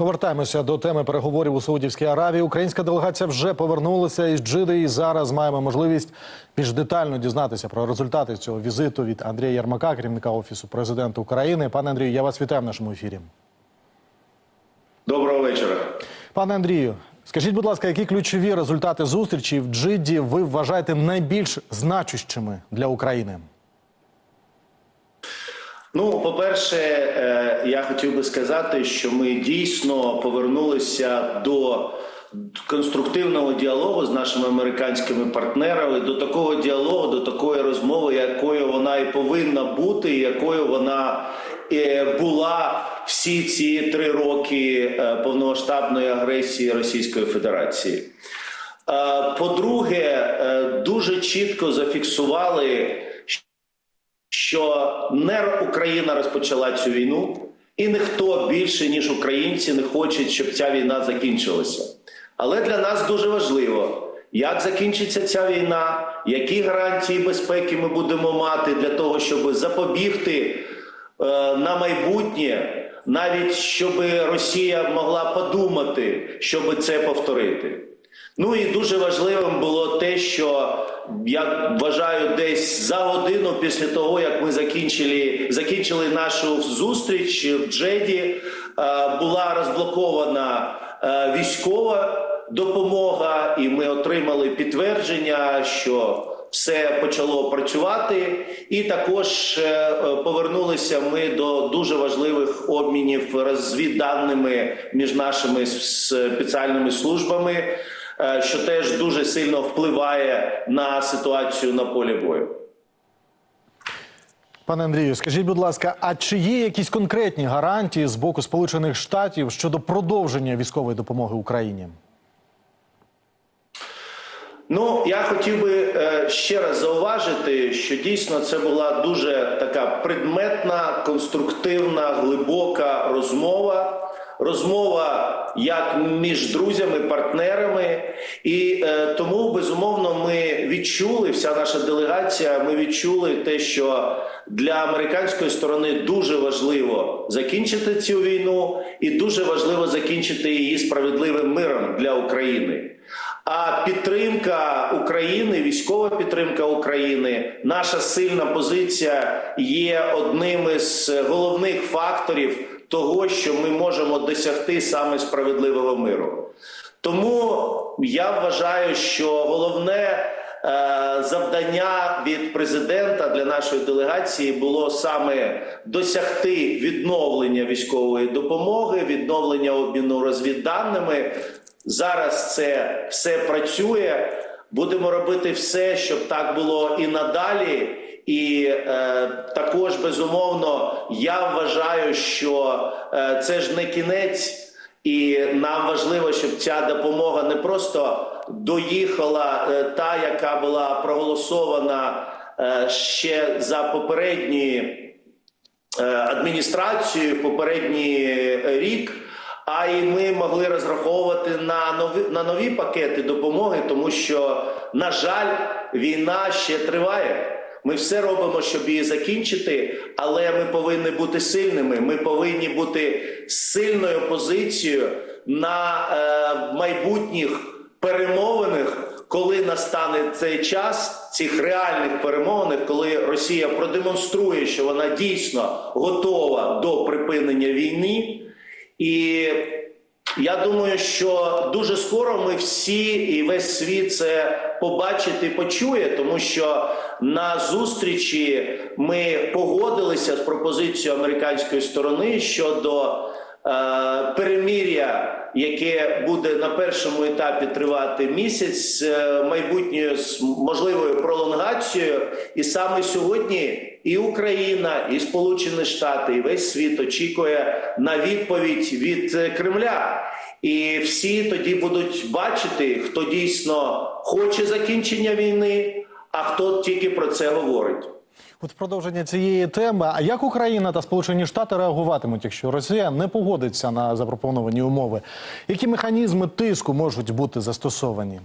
Повертаємося до теми переговорів у Саудівській Аравії. Українська делегація вже повернулася із Джиди, і зараз маємо можливість більш детально дізнатися про результати цього візиту від Андрія Ярмака, керівника офісу президента України. Пане Андрію, я вас вітаю в нашому ефірі. Доброго вечора. Пане Андрію, скажіть, будь ласка, які ключові результати зустрічі в Джиді ви вважаєте найбільш значущими для України? Ну, по-перше, е, я хотів би сказати, що ми дійсно повернулися до конструктивного діалогу з нашими американськими партнерами, до такого діалогу, до такої розмови, якою вона і повинна бути, якою вона е, була всі ці три роки е, повномасштабної агресії Російської Федерації. По-друге, дуже чітко зафіксували що не Україна розпочала цю війну, і ніхто більше ніж українці не хоче, щоб ця війна закінчилася. Але для нас дуже важливо, як закінчиться ця війна, які гарантії безпеки ми будемо мати для того, щоб запобігти е, на майбутнє, навіть щоб Росія могла подумати, щоб це повторити. Ну і дуже важливим було те, що я вважаю, десь за годину після того, як ми закінчили закінчили нашу зустріч в Джеді, е, була розблокована е, військова допомога, і ми отримали підтвердження, що все почало працювати, і також е, повернулися ми до дуже важливих обмінів розвідданими між нашими спеціальними службами що теж дуже сильно впливає на ситуацію на полі бою. Пане Андрію, скажіть, будь ласка, а чи є якісь конкретні гарантії з боку Сполучених Штатів щодо продовження військової допомоги Україні? Ну, я хотів би е, ще раз зауважити, що дійсно це була дуже така предметна, конструктивна, глибока розмова. Розмова як між друзями, партнерами, і е, тому безумовно ми відчули, вся наша делегація. Ми відчули те, що для американської сторони дуже важливо закінчити цю війну, і дуже важливо закінчити її справедливим миром для України. А підтримка України, військова підтримка України, наша сильна позиція є одним із головних факторів того, що ми можемо досягти саме справедливого миру. Тому я вважаю, що головне е, завдання від президента для нашої делегації було саме досягти відновлення військової допомоги, відновлення обміну розвідданими. Зараз це все працює. Будемо робити все, щоб так було і надалі. І е, також безумовно я вважаю, що е, це ж не кінець, і нам важливо, щоб ця допомога не просто доїхала, е, та яка була проголосована е, ще за попередньої е, адміністрацією, попередній рік. А і ми могли розраховувати на нові на нові пакети допомоги, тому що на жаль, війна ще триває. Ми все робимо, щоб її закінчити, але ми повинні бути сильними. Ми повинні бути сильною позицією на е, майбутніх перемовинах, коли настане цей час цих реальних перемовинах, коли Росія продемонструє, що вона дійсно готова до припинення війни. І я думаю, що дуже скоро ми всі і весь світ це побачить і почує, тому що на зустрічі ми погодилися з пропозицією американської сторони щодо перемір'я, яке буде на першому етапі тривати місяць, е, майбутньою з можливою пролонгацією, і саме сьогодні. І Україна, і Сполучені Штати, і весь світ очікує на відповідь від е, Кремля, і всі тоді будуть бачити, хто дійсно хоче закінчення війни, а хто тільки про це говорить. От продовження цієї теми, а як Україна та Сполучені Штати реагуватимуть, якщо Росія не погодиться на запропоновані умови? Які механізми тиску можуть бути застосовані?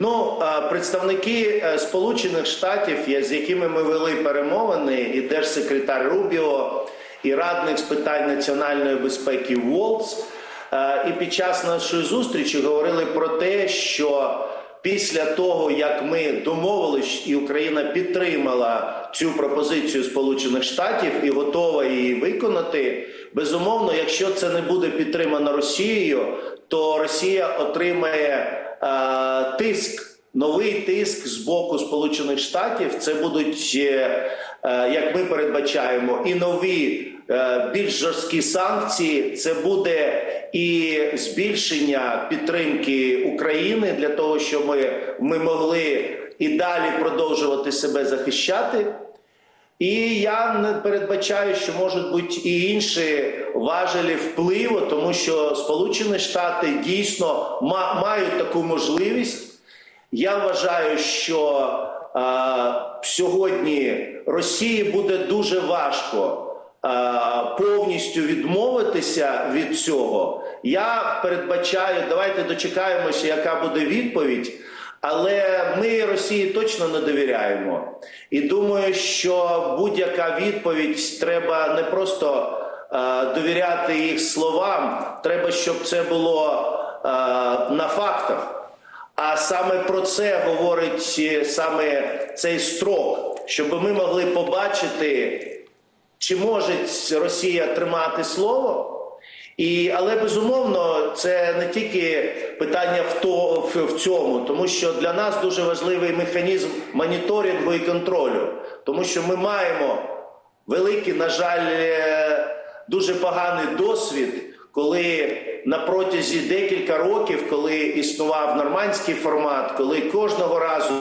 Ну, представники е, Сполучених Штатів, з якими ми вели перемовини, і держсекретар Рубіо, і радник з питань національної безпеки Волц. Е, І під час нашої зустрічі говорили про те, що після того, як ми домовились, і Україна підтримала цю пропозицію Сполучених Штатів і готова її виконати, безумовно, якщо це не буде підтримано Росією, то Росія отримає е, тиск. Новий тиск з боку Сполучених Штатів це будуть, е, е, як ми передбачаємо, і нові більш жорсткі санкції. Це буде і збільшення підтримки України для того, щоб ми, ми могли і далі продовжувати себе захищати. І я не передбачаю, що можуть бути і інші важелі впливу, тому що Сполучені Штати дійсно ма- мають таку можливість. Я вважаю, що е, сьогодні Росії буде дуже важко е, повністю відмовитися від цього. Я передбачаю, давайте дочекаємося, яка буде відповідь. Але ми Росії точно не довіряємо. І думаю, що будь-яка відповідь треба не просто е, довіряти їх словам, треба, щоб це було е, на фактах. А саме про це говорить е, саме цей строк, щоб ми могли побачити, чи може Росія тримати слово. І, але безумовно, це не тільки питання в, то, в, в цьому, тому що для нас дуже важливий механізм моніторингу і контролю, тому що ми маємо великий, на жаль, е, дуже поганий досвід, коли на протязі декілька років, коли існував нормандський формат, коли кожного разу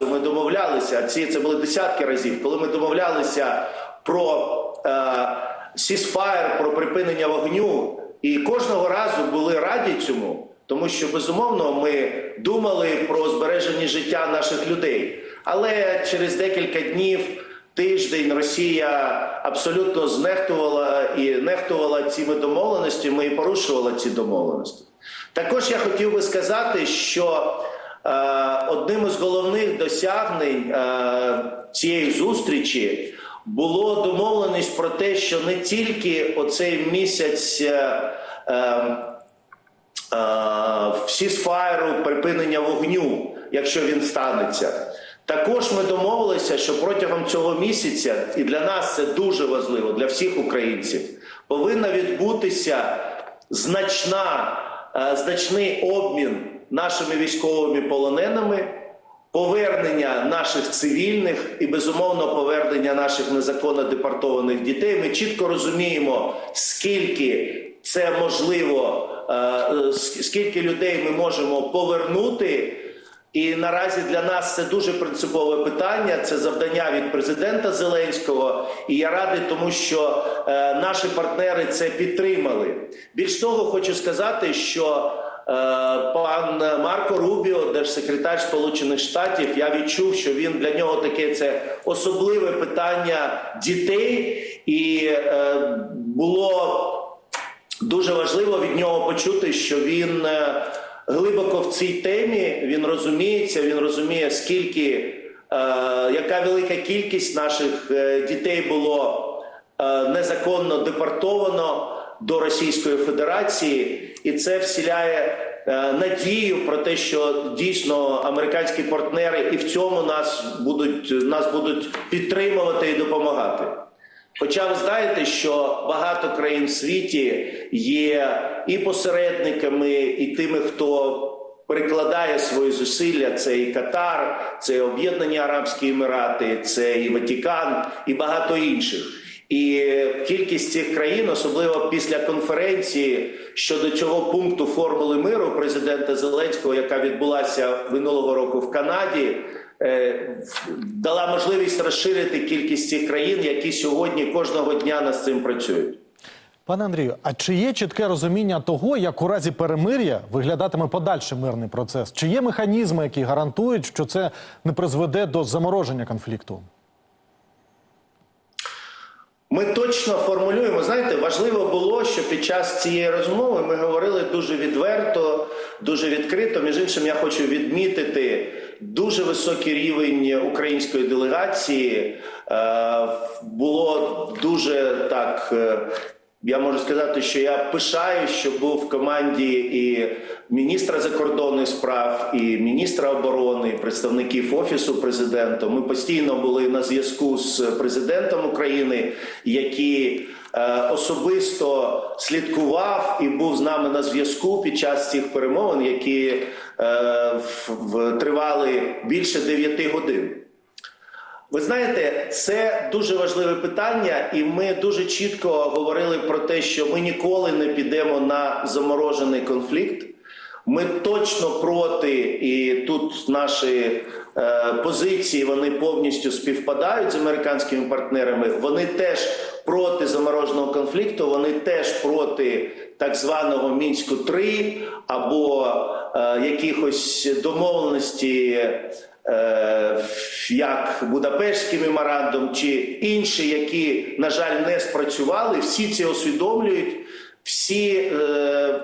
ми домовлялися, ці це були десятки разів, коли ми домовлялися про е, сісфаєр, про припинення вогню, і кожного разу були раді цьому, тому що безумовно ми думали про збереження життя наших людей. Але через декілька днів, тиждень Росія абсолютно знехтувала і нехтувала цими домовленостями і порушувала ці домовленості. Також я хотів би сказати, що е, одним із головних досягнень е, цієї зустрічі було домовленість про те, що не тільки оцей місяць е, е, в сісфайру припинення вогню, якщо він станеться. Також ми домовилися, що протягом цього місяця, і для нас це дуже важливо, для всіх українців, повинна відбутися значна, е, значний обмін нашими військовими полоненими, повернення наших цивільних і безумовно повернення наших незаконно депортованих дітей. Ми чітко розуміємо, скільки це можливо, е, е, ск- скільки людей ми можемо повернути. І наразі для нас це дуже принципове питання. Це завдання від президента Зеленського. І я радий, тому що е, наші партнери це підтримали. Більш того, хочу сказати, що пан Марко Рубіо, держсекретар Сполучених Штатів, я відчув, що він для нього таке це особливе питання дітей, і е, було дуже важливо від нього почути, що він е, глибоко в цій темі він розуміється. Він розуміє, скільки е, яка велика кількість наших е, дітей було е, незаконно депортовано до Російської Федерації, і це вселяє е, надію про те, що дійсно американські партнери і в цьому нас будуть нас будуть підтримувати і допомагати. Хоча ви знаєте, що багато країн в світі є і посередниками, і тими, хто прикладає свої зусилля. Це і Катар, це і Об'єднані Арабські Емірати, це і Ватикан, і багато інших. І кількість цих країн, особливо після конференції щодо цього пункту формули миру президента Зеленського, яка відбулася минулого року в Канаді, е, дала можливість розширити кількість цих країн, які сьогодні кожного дня над цим працюють. Пане Андрію, а чи є чітке розуміння того, як у разі перемир'я виглядатиме подальший мирний процес? Чи є механізми, які гарантують, що це не призведе до замороження конфлікту? Ми точно формулюємо. Знаєте, важливо було, що під час цієї розмови ми говорили дуже відверто, дуже відкрито. Між іншим, я хочу відмітити, дуже високий рівень української делегації. Е, Було дуже так. Я можу сказати, що я пишаю, що був в команді і міністра закордонних справ, і міністра оборони, і представників офісу президента. Ми постійно були на зв'язку з президентом України, який е, особисто слідкував і був з нами на зв'язку під час цих перемовин, які е, в- в- тривали більше 9 годин. Ви знаєте, це дуже важливе питання, і ми дуже чітко говорили про те, що ми ніколи не підемо на заморожений конфлікт. Ми точно проти, і тут наші е, позиції вони повністю співпадають з американськими партнерами. Вони теж проти замороженого конфлікту, вони теж проти так званого мінську 3 або е, якихось домовленостей е, як Будапештський меморандум чи інші, які, на жаль, не спрацювали, всі це усвідомлюють, всі е,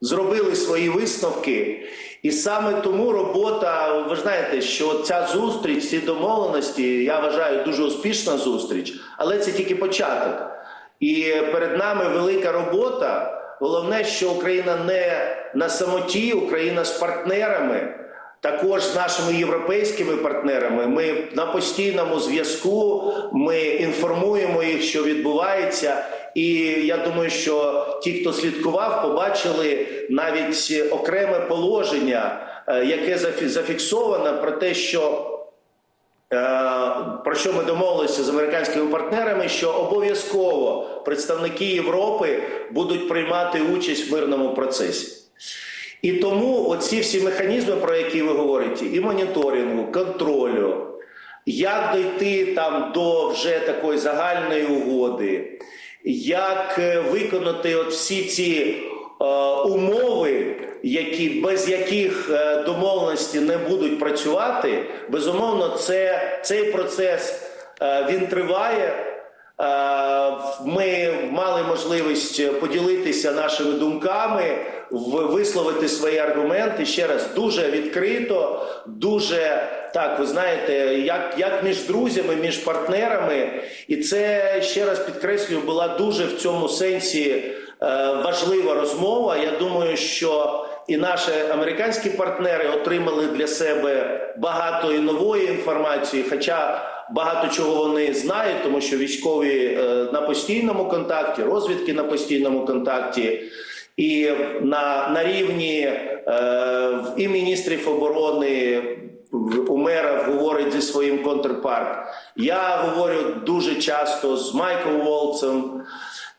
зробили свої висновки. І саме тому робота, ви знаєте, що ця зустріч, ці домовленості, я вважаю, дуже успішна зустріч, але це тільки початок. І перед нами велика робота. Головне, що Україна не на самоті, Україна з партнерами. Також з нашими європейськими партнерами ми на постійному зв'язку. Ми інформуємо їх, що відбувається. І я думаю, що ті, хто слідкував, побачили навіть окреме положення, е, яке зафі- зафіксовано про те, що про що ми домовилися з американськими партнерами, що обов'язково представники Європи будуть приймати участь в мирному процесі. І тому оці всі механізми, про які ви говорите, і моніторингу, контролю, як дойти там до вже такої загальної угоди, як е, виконати от всі ці е, умови, які без яких е, домовленості не будуть працювати, безумовно, це цей процес е, він триває. Е, Ми мали можливість поділитися нашими думками, висловити свої аргументи ще раз дуже відкрито, дуже так, ви знаєте, як, як між друзями, між партнерами, і це ще раз підкреслюю, була дуже в цьому сенсі важлива розмова. Я думаю, що і наші американські партнери отримали для себе багато і нової інформації, хоча багато чого вони знають, тому що військові е, на постійному контакті, розвідки на постійному контакті. І на, на рівні е, і міністрів оборони в- у мера говорить зі своїм контрпарт. Я говорю дуже часто з Майком Волцем.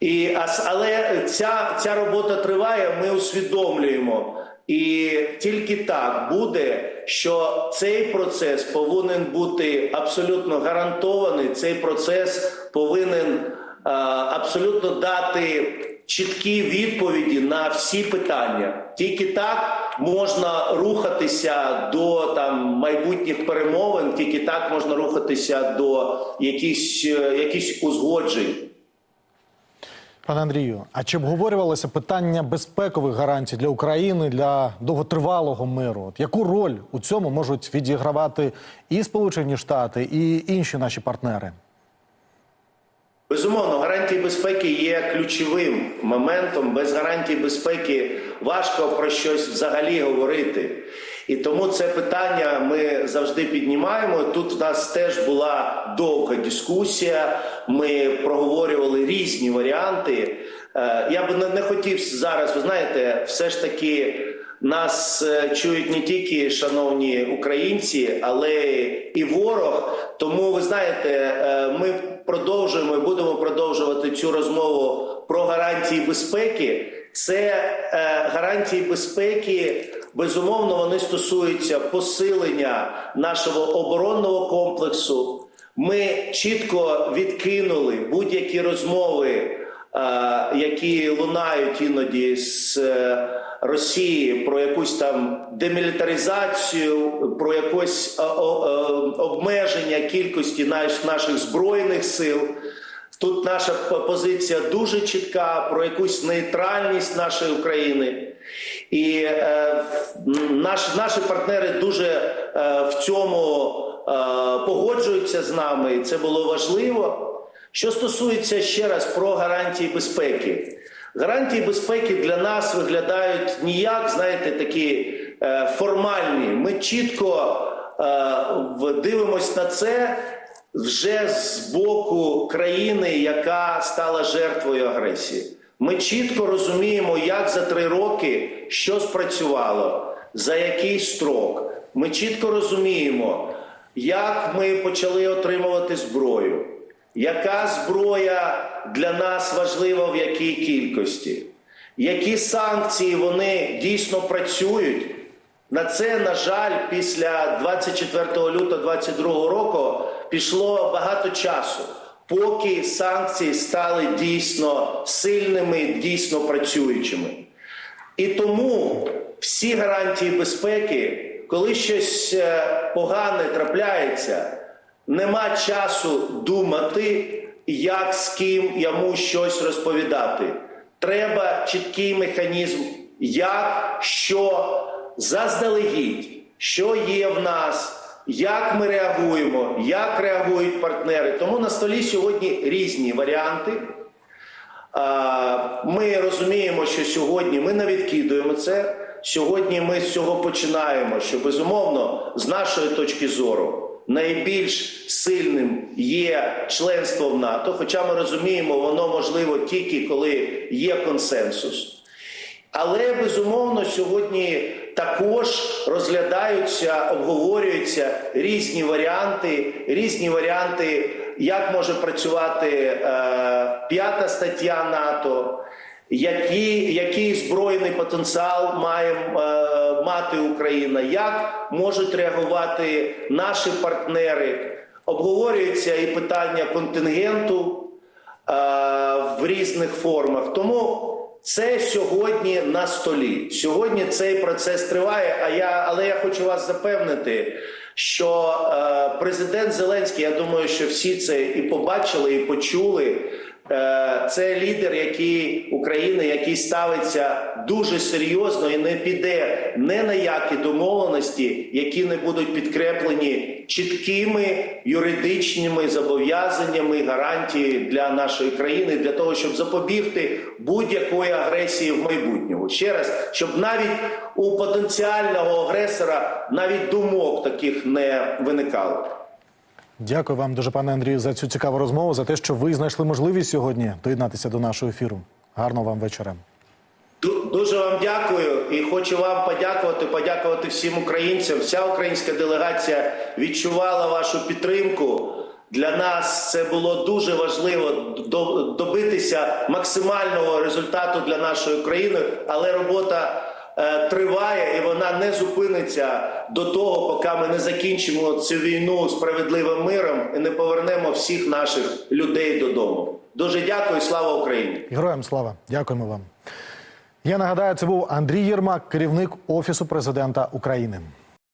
І, але ця, ця робота триває, ми усвідомлюємо. І тільки так буде, що цей процес повинен бути абсолютно гарантований. Цей процес повинен е, абсолютно дати чіткі відповіді на всі питання. Тільки так можна рухатися до там майбутніх перемовин, тільки так можна рухатися до якихось, е, якихось узгоджень. Пане Андрію, а чи обговорювалося питання безпекових гарантій для України для довготривалого миру? От яку роль у цьому можуть відігравати і Сполучені Штати, і інші наші партнери? Безумовно, гарантії безпеки є ключовим моментом. Без гарантій безпеки важко про щось взагалі говорити. І тому це питання ми завжди піднімаємо. Тут в нас теж була довга дискусія. Ми проговорювали різні варіанти. Е, Я би не- хотів зараз, ви знаєте, все ж таки. Нас е, чують не тільки шановні українці, але і ворог. Тому ви знаєте, е, ми продовжуємо і будемо продовжувати цю розмову про гарантії безпеки. Це е, гарантії безпеки. Безумовно, вони стосуються посилення нашого оборонного комплексу. Ми чітко відкинули будь-які розмови, е, які лунають іноді з. е, Росії про якусь там демілітаризацію, про якось е, обмеження кількості наш- наших збройних сил. Тут наша позиція дуже чітка про якусь нейтральність нашої України. І е, наш, наші партнери дуже е, в цьому е, погоджуються з нами, і це було важливо. Що стосується ще раз про гарантії безпеки, гарантії безпеки для нас виглядають ніяк, знаєте, такі е, формальні. Ми чітко е, дивимось на це вже з боку країни, яка стала жертвою агресії. Ми чітко розуміємо, як за три роки що спрацювало, за який строк. Ми чітко розуміємо, як ми почали отримувати зброю, яка зброя для нас важлива в якій кількості, які санкції вони дійсно працюють. На це, на жаль, після 24 лютого 2022 року пішло багато часу, поки санкції стали дійсно сильними, дійсно працюючими. І тому всі гарантії безпеки, коли щось е, погане трапляється, нема часу думати, як з ким йому щось розповідати. Треба чіткий механізм, як, що заздалегідь, що є в нас, як ми реагуємо, як реагують партнери. Тому на столі сьогодні різні варіанти. Ми розуміємо, що сьогодні ми не відкидуємо це. Сьогодні ми з цього починаємо. Що безумовно, з нашої точки зору, найбільш сильним є членство в НАТО. Хоча ми розуміємо, воно можливо тільки коли є консенсус. Але безумовно сьогодні також розглядаються, обговорюються різні варіанти, різні варіанти, як може працювати е, п'ята стаття НАТО, які, який збройний потенціал має е, мати Україна, як можуть реагувати наші партнери. Обговорюється і питання контингенту е, в різних формах. Тому це сьогодні на столі. Сьогодні цей процес триває. А я, але я хочу вас запевнити, що е, президент Зеленський, я думаю, що всі це і побачили, і почули. Е, це лідер, який України, який ставиться дуже серйозно і не піде не на які домовленості, які не будуть підкреплені чіткими юридичними зобов'язаннями, гарантії для нашої країни, для того, щоб запобігти будь-якої агресії в майбутньому. Ще раз, щоб навіть у потенціального агресора навіть думок таких не виникало. Дякую вам дуже, пане Андрію, за цю цікаву розмову, за те, що ви знайшли можливість сьогодні доєднатися до нашого ефіру. Гарного вам вечора. Дуже вам дякую і хочу вам подякувати, подякувати всім українцям. Вся українська делегація відчувала вашу підтримку. Для нас це було дуже важливо добитися максимального результату для нашої країни, але робота триває і вона не зупиниться до того, поки ми не закінчимо цю війну справедливим миром і не повернемо всіх наших людей додому. Дуже дякую, слава Україні! Героям слава! Дякуємо вам. Я нагадаю, це був Андрій Єрмак, керівник Офісу президента України.